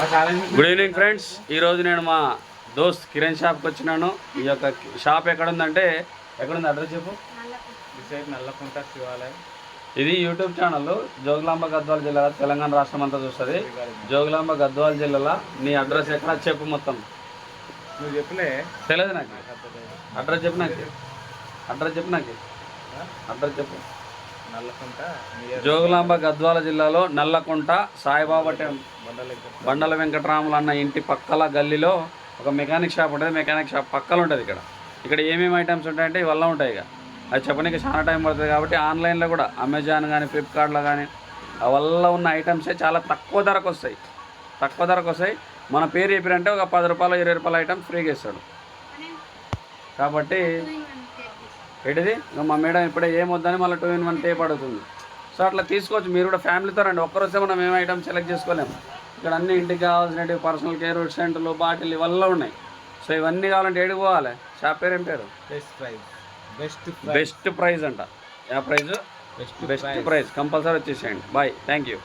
Good evening friends. ఈరోజు నేను మా దోస్త్ కిరణ్ షాప్కి వచ్చినాను. ఈ యొక్క షాప్ ఎక్కడ ఉందంటే ఎక్కడుంది అడ్రస్ చెప్పు? నల్లకుంట. శివాలయం. ఇది యూట్యూబ్ ఛానల్. జోగులాంబ గద్వాల జిల్లా తెలంగాణ రాష్ట్రం అంతా చూస్తుంది. జోగులాంబ గద్వాల జిల్లాలో నీ అడ్రస్ ఎక్కడ చెప్పు మొత్తం. నువ్వు చెప్పలే. తెలియదు నాకు. అడ్రస్ చెప్పు నాకు. అడ్రస్ చెప్పు నాకు. అడ్రస్ చెప్పు. జోగులాంబ గద్వాల జిల్లాలో నల్లకుంట సాయిబాబా టెం బండల బండల వెంకటరాములు అన్న ఇంటి పక్కల గల్లీలో ఒక మెకానిక్ షాప్ ఉంటుంది. మెకానిక్ షాప్ పక్కన ఉంటుంది ఇక్కడ. ఇక్కడ ఏమేమి ఐటమ్స్ ఉంటాయంటే ఇవల్ల ఉంటాయి ఇక. అది చెప్పడానికి చాలా టైం పడుతుంది కాబట్టి ఆన్లైన్లో కూడా అమెజాన్ కానీ ఫ్లిప్కార్ట్లో కానీ వల్ల ఉన్న ఐటమ్సే చాలా తక్కువ ధరకు వస్తాయి. తక్కువ ధరకు వస్తాయి. మన పేరు చెప్పారంటే ఒక పది రూపాయలు ఇరవై రూపాయల ఐటమ్స్ ఫ్రీగా ఇస్తాడు. కాబట్టి ఏంటిది? ఇంకా మా మేడం ఇప్పుడే ఏం వద్దని మళ్ళీ టూ ఇన్ వన్ టేప్ అడుగుతుంది సో అట్లా తీసుకోవచ్చు మీరు కూడా ఫ్యామిలీతో రండి. ఒక్కరోజే మనం ఏం ఐటమ్ సెలెక్ట్ చేసుకోలేము. ఇక్కడ అన్ని ఇంటికి కావాల్సినవి పర్సనల్ కేర్ సెంటర్లు బాటిల్ ఇవల్ల ఉన్నాయి. సో ఇవన్నీ కావాలంటే ఏడికి పోవాలి? షాప్ పేరు ఏం పేరు? Best price best best price అంట. Yeah price? Best best price compulsory వచ్చేసేయండి. Bye thank you